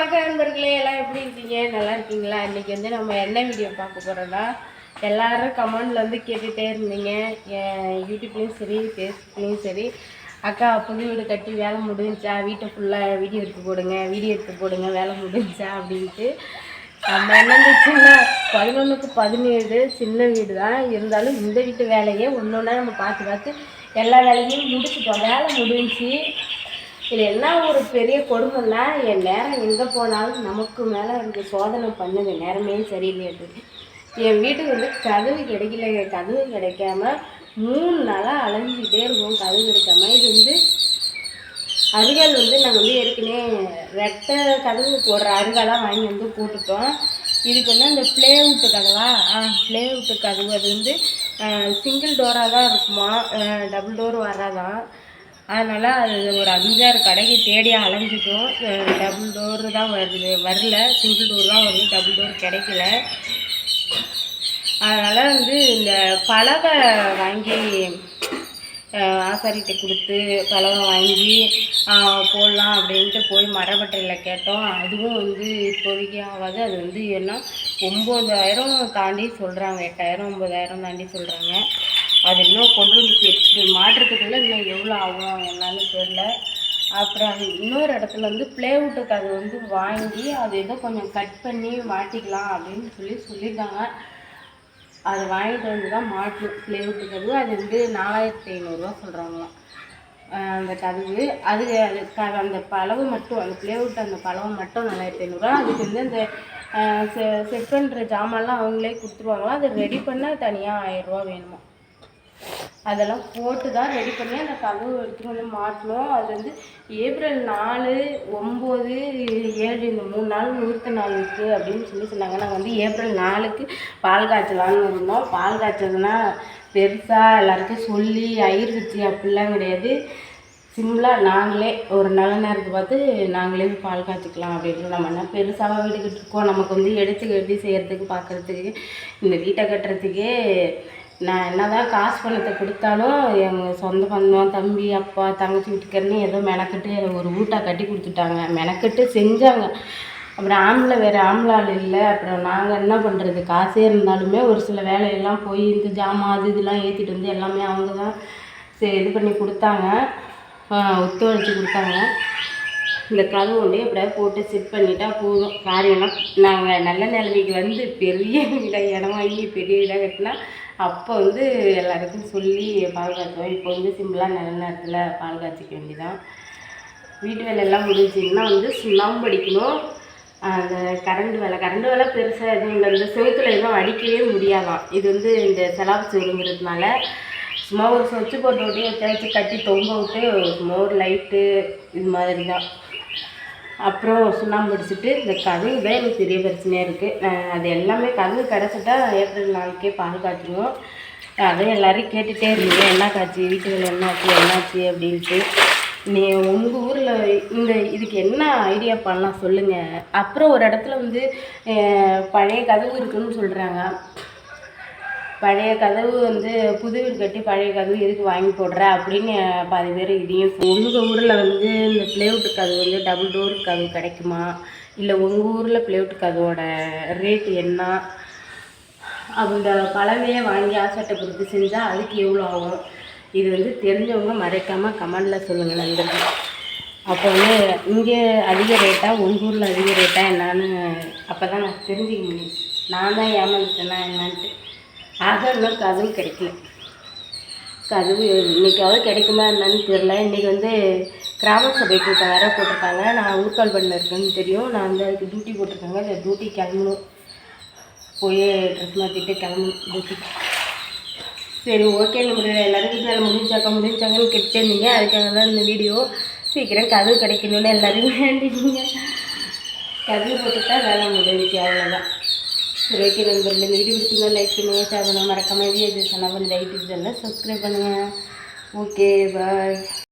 வணக்கம் நண்பர்களே எல்லாம் எப்படி இருக்கீங்க? நல்லா இருக்கீங்களா? இன்றைக்கி வந்து நம்ம என்ன வீடியோ பார்க்க போகிறோம்னா எல்லோரும் கமெண்ட்டில் வந்து கேட்டுகிட்டே இருந்தீங்க. என் யூடியூப்லேயும் சரி ஃபேஸ்புக்லேயும் சரி. அக்கா புது வீடு கட்டி வேலை முடிஞ்சா வீட்டை ஃபுல்லாக வீடியோ எடுத்து போடுங்க வீடியோ எடுத்து போடுங்க வேலை முடிஞ்சா அப்படின்ட்டு. நம்ம என்ன சின்ன பதினொன்றுக்கு பதினேழு சின்ன வீடு தான் இருந்தாலும் இந்த வீட்டு வேலையே ஒன்று ஒன்றா நம்ம பார்த்து பார்த்து எல்லா வேலையும் முடிச்சுட்டோம். வேலை முடிஞ்சு இது என்ன ஒரு பெரிய கொடுமைன்னா என் நேரம் எங்கே போனாலும் நமக்கு மேலே எனக்கு சோதனை பண்ணுது நேரமே சரியில்லையாது என் வீட்டுக்கு வந்து கதவு கிடைக்கல கதவு கிடைக்காம மூணு நாளாக அலைஞ்சிக்கிட்டே இருக்கும் கதவு கிடைக்காம. இது வந்து அருகால் வந்து நாங்கள் வந்து ஏற்கனவே ரெட்டை கதவு போடுற அருகாலாம் வாங்கி வந்து போட்டுட்டோம். இதுக்கு வந்து அந்த ப்ளேவுட்டு கதவா? ஆ ப்ளேவுட்டு கதவு. அது வந்து சிங்கிள் டோராக தான் இருக்குமா? டபுள் டோர் வராதான் அதனால் அது ஒரு அஞ்சாறு கடைக்கு தேடி அலைஞ்சிட்டோம். டபுள் டோர் தான் வருது. வரல. சிங்கிள் டோர் தான் வருது. டபுள் டோர் கிடைக்கல. அதனால் வந்து இந்த பலகை வாங்கி அஹ் ஆசாரிகிட்ட கொடுத்து பலகை வாங்கி போடலாம் அப்படின்ட்டு போய் மரப்பட்டையில் கேட்டோம். அதுவும் வந்து இப்போதைக்கு ஆகாது. அது வந்து என்ன ஒம்பதாயிரம் தாண்டி சொல்கிறாங்க எட்டாயிரம் ஒம்பதாயிரம் தாண்டி சொல்கிறாங்க அது இன்னும் கொண்டு வந்து சேர்த்து மாட்டுறதுக்குள்ள இன்னும் எவ்வளோ ஆகும் என்னன்னு தெரில அப்புறம் அது இன்னொரு இடத்துல வந்து பிளேவுட்டுக்கு அது வந்து வாங்கி அது ஏதோ கொஞ்சம் கட் பண்ணி மாட்டிக்கலாம் அப்படின்னு சொல்லி சொல்லியிருக்காங்க. அது வாங்கிட்டு வந்து தான் மாட்டணும் ப்ளேவுட்டு அது அது வந்து நாலாயிரத்தி ஐநூறுரூவா சொல்கிறாங்களாம் அந்த கதவு அது அது அந்த பழவு மட்டும் அந்த ப்ளேவுட் அந்த பலவை மட்டும் நாலாயிரத்தி ஐநூறுரூவா அதுக்கு வந்து அந்த செட் பண்ணுற ஜாமான்லாம் அவங்களே கொடுத்துருவாங்களா அதை ரெடி பண்ணால் தனியாக ஆயிரரூவா வேணுமா அதெல்லாம் போட்டு தான் ரெடி பண்ணி அந்த கதவு எடுத்துகிட்டு வந்து மாட்டணும். அது வந்து ஏப்ரல் நாலு ஒம்பது ஏழு இந்த மூணு நாள் முகூர்த்த நாள் இருக்குது அப்படின்னு சொல்லி சொன்னாங்க. நாங்கள் வந்து ஏப்ரல் நாலுக்கு பால் காய்ச்சலான்னு இருந்தோம் பால் காய்ச்சதுன்னா பெருசாக எல்லாருக்கும் சொல்லி ஐயர் வச்சு அப்படிலாம் கிடையாது. சிம்பிளாக நாங்களே ஒரு நல்ல நேரத்தை பார்த்து நாங்களே பால் காய்ச்சிக்கலாம் அப்படின்னு நம்ம என்ன பெருசாக வீடு கட்டிருக்கோம் நமக்கு வந்து எடுத்து கட்டி செய்கிறதுக்கு பார்க்குறதுக்கு இந்த வீட்டை கட்டுறதுக்கே நான் என்ன தான் காசு பணத்தை கொடுத்தாலும் எங்கள் சொந்த பந்தம் தம்பி அப்பா தங்கச்சி வீட்டுக்காரன்னு ஏதோ மெனக்கட்டு ஒரு வீட்டாக கட்டி கொடுத்துட்டாங்க. மெனக்கட்டு செஞ்சாங்க. அப்புறம் ஆம்பளை வேறு ஆம்பளை ஆள் இல்லை. அப்புறம் நாங்கள் என்ன பண்ணுறது காசே இருந்தாலுமே ஒரு சில வேலையெல்லாம் போய் இந்த ஜாமான் அது இதெல்லாம் ஏற்றிட்டு வந்து எல்லாமே அவங்க தான் சரி இது பண்ணி கொடுத்தாங்க. ஒத்துழைச்சி கொடுத்தாங்க. இந்த கதவு ஒன்றே எப்படியாவது போட்டு செட் பண்ணிட்டா போதும். காரியம்லாம் நாங்கள் நல்ல நிலைமைக்கு வந்து பெரிய வீடாக இடம் வாங்கி பெரிய வீடாக கட்டினா அப்போ வந்து எல்லாருக்கும் சொல்லி பால் காய்ச்சுவோம். இப்போ வந்து சிம்பிளாக நல்ல நேரத்தில் பால் காய்ச்சிக்க வேண்டியதான் வீட்டு வேலையெல்லாம் முடிஞ்சிங்கன்னா வந்து சுண்ணாம்பு அடிக்கணும் அந்த கரண்ட் வேலை கரண்ட் வேலை பெருசாக எதுவும் இல்லை. இந்த செவுத்துல எதுவும் அடிக்கவே முடியாதான் இது வந்து இந்த செலாப் செவருங்கிறதுனால சும்மா ஒரு சொச்சு போட்டு விட்டு தேய்ச்சி கட்டி தொங்க விட்டு சும்மா ஒரு லைட்டு இது மாதிரி தான் அப்புறம் சுண்ணாம்பு அடிச்சுட்டு இந்த கதவு தான் எனக்கு பெரிய பிரச்சனையாக இருக்குது அது எல்லாமே கதவு கிடச்சிட்டா ஏப்ரல் நாளைக்கே பால் காய்ச்சிடுவோம் அதான் எல்லாரையும் கேட்டுகிட்டே இருந்தீங்க என்ன காய்ச்சி வீட்டு வேலை என்னாச்சு என்னாச்சு அப்படின்ட்டு. நீ உங்கள் ஊரில் இந்த இதுக்கு என்ன ஐடியா பண்ணலாம் சொல்லுங்கள் அப்புறம் ஒரு இடத்துல வந்து பழைய கதவு இருக்குன்னு சொல்கிறாங்க பழைய கதவு வந்து புது வீடு கட்டி பழைய கதவு எதுக்கு வாங்கி போடுற அப்படின்னு பாதி பேர் இதையும் உங்கள் ஊரில் வந்து இந்த ப்ளேவுட் கதவு வந்து டபுள் டோர் கதவு கிடைக்குமா? இல்லை உங்கள் ஊரில் ப்ளேவுட் கதவோட ரேட்டு என்ன? அந்த பழமையே வாங்கி ஆசாட்டை கொடுத்து செஞ்சால் அதுக்கு எவ்வளோ ஆகும்? இது வந்து தெரிஞ்சவங்க மறைக்காமல் கமெண்டில் சொல்லுங்கள் நண்பர்கள். அப்போ வந்து இங்கே அதிக ரேட்டாக உங்கள் ஊரில் அதிக ரேட்டாக என்னான்னு அப்போ தான் நான் தெரிஞ்சுக்க முடியும். நான் தான் ஏமாந்துட்டேன்னா என்னான்ட்டு. ஆக இன்னும் கதவு கிடைக்கல. கதவு இன்றைக்காவது கிடைக்குமா என்னன்னு தெரில இன்றைக்கி வந்து கிராம சபை கூட்டம் வேறு போட்டிருக்காங்க. நான் ஊர்கால் பண்ண இருக்கேன்னு தெரியும். நான் வந்து அதுக்கு டியூட்டி போட்டிருக்காங்க. இந்த டியூட்டி கிளம்பணும். போய் ட்ரெஸ் மாற்றிட்டு கிளம்பணும். டியூட்டி சரி ஓகே நம்மளோட எல்லோரும் வீட்டில் முடிஞ்சாக்கா முடிஞ்சாங்கன்னு கேட்டுட்டே அதுக்காக தான் இந்த வீடியோ சீக்கிரம் கதவு கிடைக்கணும்னு எல்லோரும் வேண்டிங்க கதவு போட்டுட்டா வேலை முடிஞ்சிச்சு. அவ்வளோதான் சரி ஓகே நண்பர்கள் இந்த வீடியோ பிடிச்சிருந்தா லைக் பண்ணுங்கள் ஷேர் பண்ணுங்கள் மறக்காமல் வீடியோ சேனல் இந்த யூடியூப் சேனலை சப்ஸ்கிரைப் பண்ணுங்கள் ஓகே பாய்